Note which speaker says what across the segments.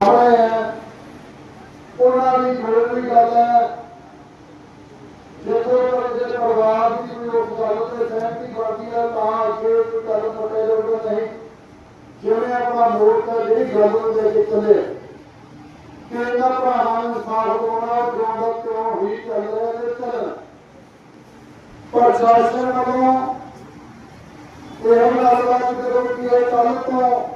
Speaker 1: ਆਏ ਹੈ ਉਹਨਾਂ ਦੀ ਜੋੜ ਦੀ ਗੱਲ ਹੈ। ਜਦੋਂ ਤੱਕ ਦੇ ਪਰਿਵਾਰ ਦੀ ਕੋਈ ਉਸ ਗੱਲ ਤੇ ਸਹਿਮਤੀ ਬਣਦੀ ਹੈ, ਤਾਂ ਅੱਗੇ ਕੋਈ ਗੱਲ ਮੁੱਕੇ ਜੋਗਾ ਨਹੀਂ। ਜਿਵੇਂ ਆਪਣਾ ਮੋਰਚਾ, ਜਿਹੜੀ ਗੱਲ ਨੂੰ ਲੈ ਕੇ ਚੱਲੇ, ਕਿ ਇਹਨਾਂ ਭਰਾਵਾਂ ਨੂੰ ਇਨਸਾਫ ਦਿਵਾਉਣਾ ਜਿਉਂ ਦਾ ਕਿਉਂ ਹੀ ਚੱਲ ਰਿਹਾ ਤੇ ਚੱਲਣ ਪ੍ਰਸ਼ਾਸਨ ਵੱਲੋਂ ਇਹ ਗੱਲਬਾਤ ਜਦੋਂ ਕੀ ਹੈ ਕੱਲ ਤੋਂ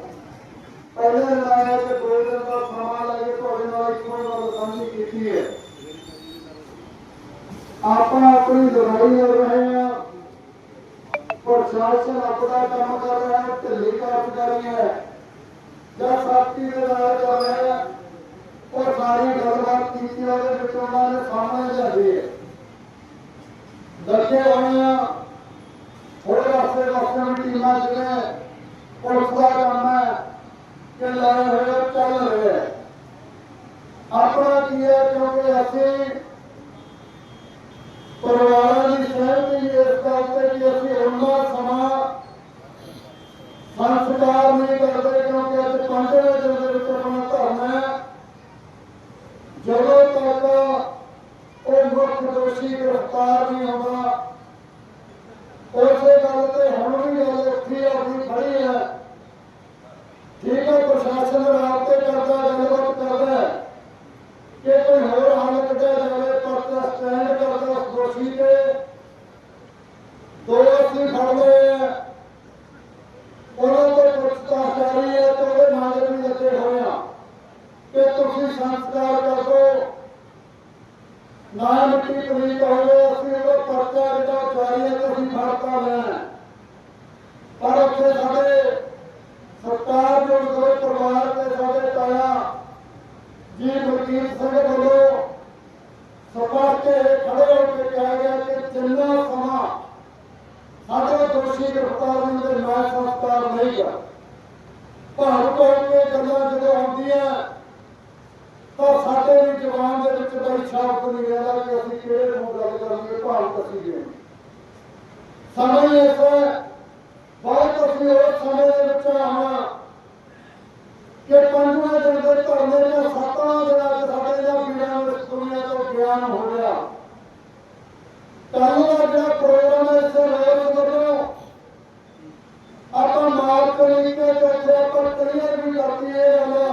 Speaker 1: ਪਹਿਲੇ ਲਾਇਆ ਕਿ ਦੋ ਦਿਨ ਦਾ ਸਮਾਂ ਲੈ ਕੇ ਤੁਹਾਡੇ ਨਾਲ ਇੱਕ ਹੋਰ ਗੱਲ ਸਾਂਝੀ ਕੀਤੀ ਹੈ। ਆਪਾਂ ਆਪਣੀ ਲੜਾਈ ਲੜ ਰਹੇ ਹਾਂ। ਪ੍ਰਸ਼ਾਸਨ ਆਪਣਾ ਕੰਮ ਕਰ ਰਿਹਾ ਹੈ, ਢਿੱਲੀ ਕਾਰਜ ਕਰ ਰਹੀ ਹੈ। ਜਾਂ ਸਖਤੀ ਦੇ ਨਾਲ ਕਰ ਰਿਹਾ ਹੈ। ਉਹ ਸਾਰੀ ਗੱਲਬਾਤ ਕੀਤੀ ਉਹਦੇ ਵਿੱਚ ਉਹਨਾਂ ਨੇ ਸਾਹਮਣੇ ਲਿਆਂਦੀ ਹੈ। ਦੱਸੇ ਹੋਏ ਆ ਹੋਰ ਵਾਸਤੇ ਵਾਸਤੇ ਵੀ ਟੀਮਾਂ ਜਿਹੜੇ ਪੁਲਿਸ ਦਾ ਕੰਮ ਹੈ ਕਿ ਲਾਏ ਹੋਏ ਆ, ਚੱਲ ਰਹੇ ਆ। ਆਪਣਾ ਕੀ ਹੈ, ਕਿਉਂਕਿ ਅਸੀਂ ਪਰਿਵਾਰਾਂ ਦੀ ਸਹਿਮਤੀ ਇਸ ਗੱਲ ਤੇ ਕਿ ਅਸੀਂ ਉਹਨਾਂ ਸਮਾਂ ਸੰਸਕਾਰ ਨਹੀਂ ਕਰਦੇ, ਕਿਉਂਕਿ ਅਸੀਂ ਪੰਜਵੇਂ ਦਿਨ ਦੇ ਵਿੱਚ ਆਪਣਾ ਧਰਮ ਹੈ। ਜਦੋਂ ਤੱਕ ਉਹ ਮੁੱਖ ਦੋਸ਼ੀ ਗ੍ਰਿਫਤਾਰ ਨਹੀਂ ਹੁੰਦਾ ਉਸੇ ਗੱਲ ਤੇ ਹੁਣ ਵੀ ਗੱਲ ਉੱਠੀ ਆਪਣੀ ਖੜੀ ਹੈ ਠੀਕ ਹੈ ਪ੍ਰਸ਼ਾਸਨ ਰਾਬਤੇ ਕਰਦਾ ਗੱਲਬਾਤ ਕਰਦਾ ਹੈ ਕਿ ਕੋਈ ਹੋਰ ਹੱਲ ਕੱਢਿਆ ਜਾਵੇ ਪਰ ਸਟੈਂਡ ਕਰਦਾ ਉਸ ਦੋਸ਼ੀ ਤੇ ਦੋ ਅਸੀਂ ਫੜ ਲਏ ਆ ਉਹਨਾਂ ਤੋਂ ਪੁੱਛਤਾਛ ਜਾਰੀ ਹੈ ਤੇ ਉਹਦੇ ਨਾਲ ਵੀ ਲੱਗੇ ਹੋਏ ਆ ਕਿ ਤੁਸੀਂ ਸੰਸਕਾਰ ਕਰ ਦਿਓ ਨਾ ਮਿੱਟੀ ਪਲੀਤ ਹੋਵੇ ਅਸੀਂ ਉਹਦਾ ਪਰਚਾ ਜਿਹੜਾ ਜਾਰੀ ਹੈ ਤੇ ਫੜਤਾ ਲੈਣਾ ਪਰ ਉੱਥੇ ਸਾਡੇ ਸਰਕਾਰ ਜੋ ਦੋ ਪਰਿਵਾਰ ਤੇ ਸਾਡੇ ਤਾਇਆ ਜੀ ਵਕੀਲ ਸਿੰਘ ਵੱਲੋਂ ਸਪਸ਼ਟ ਇਹ ਖੜੇ ਹੋ ਕੇ ਕਿਹਾ ਗਿਆ ਕਿ ਜਿੰਨਾ ਸਮਾਂ ਸਾਡੇ ਦੋਸ਼ੀ ਗ੍ਰਿਫਤਾਰ ਨਹੀਂ ਹੁੰਦੇ ਮੈਂ ਸੰਸਕਾਰ ਨਹੀਂ ਕਰ ਭਾਵ ਤੋਂ ਕੇ ਗੱਲਾਂ ਜਦੋਂ ਆਉਂਦੀਆਂ ਤਾਂ ਸਾਡੇ ਵੀ ਜਵਾਨ ਦੇ ਵਿੱਚ ਬੜੀ ਸ਼ਾਂਤ ਨਹੀਂ ਰਹਿੰਦਾ ਕਿ ਅਸੀਂ ਕਿਹੜੇ ਨੂੰ ਗੱਲ ਕਰੀਏ ਭਾਵ ਕਸੀ ਇਸ ਬਹੁਤ ਅਸੀਂ ਉਸ ਸਮੇਂ ਦੇ ਵਿੱਚ ਆਉਣਾ। ਕਿ ਪੰਜਵੇਂ ਦਿਨ ਦੇ ਧਰਨੇ ਦੇ ਸੱਤਾਂ ਦਿਨਾਂ ਚ ਸਾਡੇ ਦਾ ਪੀੜਾਂ ਵਿੱਚ ਦੁਨੀਆ ਤੋਂ ਗਿਆਨ ਹੋ ਗਿਆ। ਕੱਲ ਦਾ ਜਿਹੜਾ ਪ੍ਰੋਗਰਾਮ ਹੈ ਇਸ ਰੋਜ਼ ਵੱਲੋਂ ਆਪਾਂ ਮਾਰਕ ਨਹੀਂ ਕਿ ਉੱਥੇ ਆਪਾਂ ਕਲੀਅਰ ਵੀ ਕਰਤੀ ਇਹ ਗੱਲ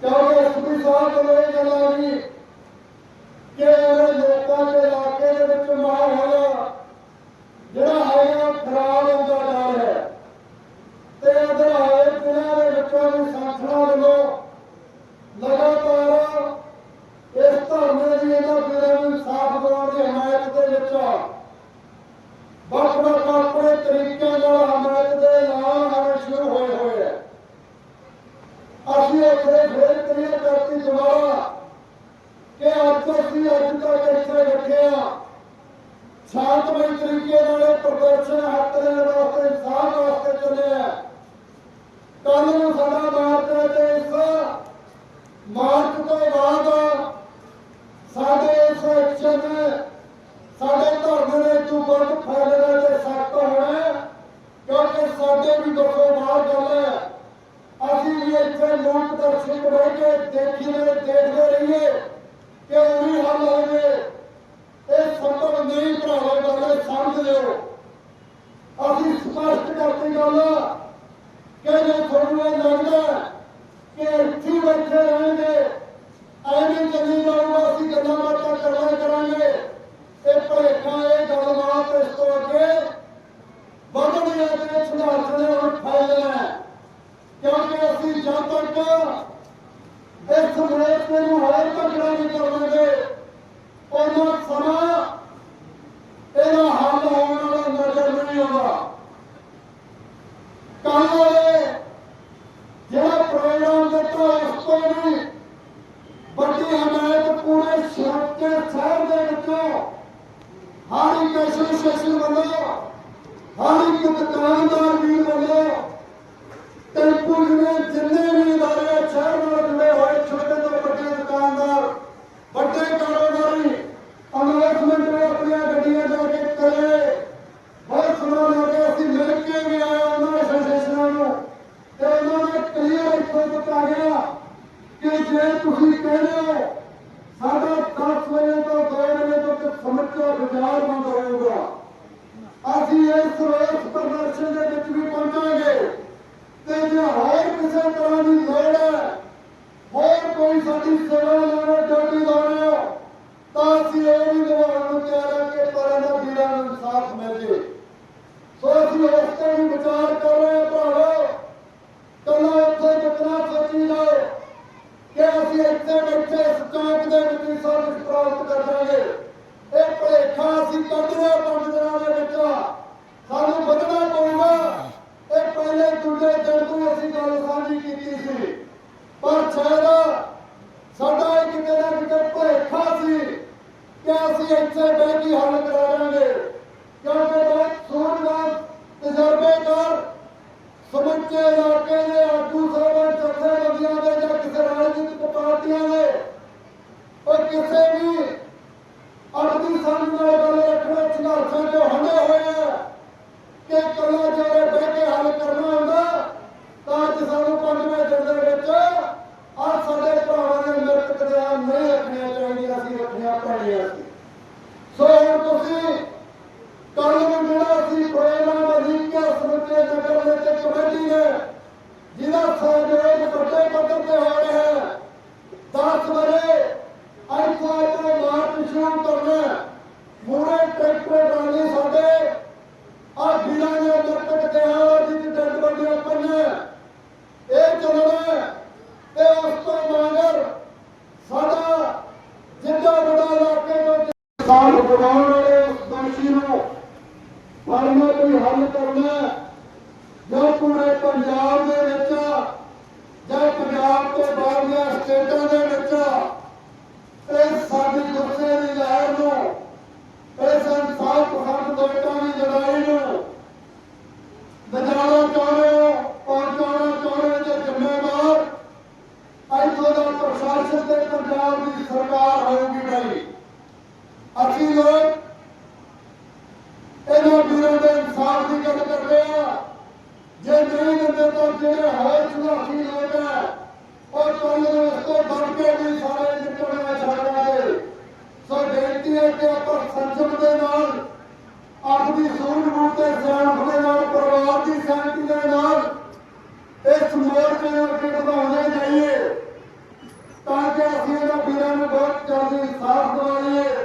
Speaker 1: ਕਿਉਂਕਿ ਐਸਪੀ ਸਾਹਿਬ ਕੋਲ ਇਹ ਗੱਲ ਆ ਗਈ ਕਿ ਇਹ ਲੋਕਾਂ ਦੇ ਇਲਾਕੇ ਦੇ ਵਿੱਚ ਮਾਹੌਲ ਜਿਹੜਾ ਹੈਗਾ ਉਹ ਖਰਾਬ ਹੁੰਦਾ ਜਾ ਰਿਹਾ ਹੈ ਤੇ ਅਦਰ ਹੋਏ ਦਿਨਾਂ ਦੇ ਵਿੱਚੋਂ ਵੀ ਸੰਸਥਾ ਵੱਲੋਂ ਲਗਾਤਾਰ ਇਸ ਧਰਨੇ ਦੀ ਇਹਨਾਂ ਪੀੜਾਂ ਨੂੰ ਸਾਫ਼ ਦਿਵਾਉਣ ਦੀ ਹਮਾਇਤ ਦੇ ਵਿੱਚ ਵੱਖ ਵੱਖ ਆਪਣੇ ਤਰੀਕਿਆਂ ਨਾਲ ਹਮਾਇਤ ਦੇ ਐਲਾਨ ਆਉਣੇ ਸ਼ੁਰੂ ਹੋਏ ਹੋਏ ਹੈ ਅਸੀਂ ਉੱਥੇ ਫਿਰ ਕਲੀਅਰ ਕਰਤੀ ਦੁਬਾਰਾ ਕਿ ਅੱਜ ਅਸੀਂ ਅੱਜ ਤੱਕ ਇੱਥੇ ਬੈਠੇ ਹਾਂ ਸ਼ਾਂਤਮਈ ਤਰੀਕੇ ਨਾਲ ਇਹ ਪ੍ਰਦਰਸ਼ਨ ਹੱਕ ਦੇ ਵਾਸਤੇ ਇਨਸਾਨ ਵਾਸਤੇ ਚੱਲਿਆ ਕੱਲ ਨੂੰ ਸਾਡਾ ਮਾਰਚ ਹੈ ਇਸ ਮਾਰਚ ਤੋਂ ਬਾਅਦ ਸਾਡੇ ਇਸ ਐਕਸ਼ਨ ਸਾਡੇ ਧਰਮ ਦੇ ਤੋਂ ਵੱਧ ਫੈਲਣਾ ਤੇ ਸਖਤ ਹੋਣਾ ਹੈ, ਕਿਉਂਕਿ ਸਾਡੇ ਵੀ ਦੁੱਖੋਂ ਬਾਹਰ ਗੱਲ ਹੈ ਅਸੀਂ ਵੀ ਇੱਥੇ ਲੋਕ ਦਰਸ਼ਕ ਰਹਿ ਕੇ ਦੇਖੀਏ ਦੇਖਦੇ ਰਹੀਏ ਕਿ ਉਹੀ ਹੱਲ ਹੋਵੇ ਇਹ ਸੰਭਵ ਨਹੀਂ ਭਰਾਵੋ ਗੱਲ ਇਹ ਸਮਝ ਲਿਓ ਅਸੀਂ ਸਪਸ਼ਟ ਕਰਤੀ ਗੱਲ ਕਿ ਜੇ ਤੁਹਾਨੂੰ ਇਹ ਲੱਗਦਾ ਕਿ ਇੱਥੇ ਹੀ ਬੈਠੇ ਰਹਿਣਗੇ ਐਵੇਂ ਚੱਲੀ ਜਾਊਗਾ ਅਸੀਂ ਗੱਲਾਂ ਬਾਤਾਂ ਕਰਨਾ ਕਰਾਂਗੇ ਇਹ ਭਲੇਖਾ ਇਹ ਗੱਲਬਾਤ ਇਸ ਤੋਂ ਅੱਗੇ ਵਧਣੀ ਹੈ ਸੰਘਰਸ਼ ਨੇ ਹੁਣ ਫੈਲਣਾ ਹੈ। ਕਿਉਂਕਿ ਅਸੀਂ ਜਦ ਤੱਕ ਇਸ ਸੰਘਰਸ਼ ਨੂੰ ਹੋਰ ਤਕੜਾ ਨਹੀਂ ਕਰਾਂਗੇ ਉਹਨਾਂ ਸਮਾਂ ਇਹਦਾ ਹੱਲ ਹੋਣ ਵਾਲਾ ਨਜ਼ਰ ਨਹੀਂ ਆਉਂਦਾ ਕੱਲ ਵਾਲੇ ਜਿਹੜਾ ਪ੍ਰੋਗਰਾਮ ਦਿੱਤਾ ਉਸ ਤੋਂ ਵੀ ਵੱਡੀ ਹਮਾਇਤ ਪੂਰੇ ਸ਼ਹਿਰ ਸ਼ਹਿਰ ਦੇ ਵਿੱਚੋਂ ਹਰ ਇੱਕ ਐਸੋਸੀਏਸ਼ਨ ਵੱਲੋਂ ਹਰ ਇੱਕ ਦੁਕਾਨਦਾਰ ਵੀ ਵੱਲੋਂ ਟੈਂਪੂ ਜਿਹੜੇ ਜਿੰਨੇ ਛਾਇਦਾ ਸਾਡਾ ਇਹ ਕਿਤੇ ਨਾ ਕਿਤੇ ਭੁਲੇਖਾ ਸੀ ਕਿ ਅਸੀਂ ਇੱਥੇ ਬਹਿ ਕੇ ਹੱਲ ਕਰਾਵਾਂਗੇ ਕਿਉਂਕਿ ਬਹੁਤ ਸੂਝਵਾਨ ਤਜਰਬੇਕਾਰ ਸਮੁੱਚੇ ਇਲਾਕੇ ਦੇ Thank you. ਚੌਵੀ ਸਾਲ ਪੁਰਾਣੇ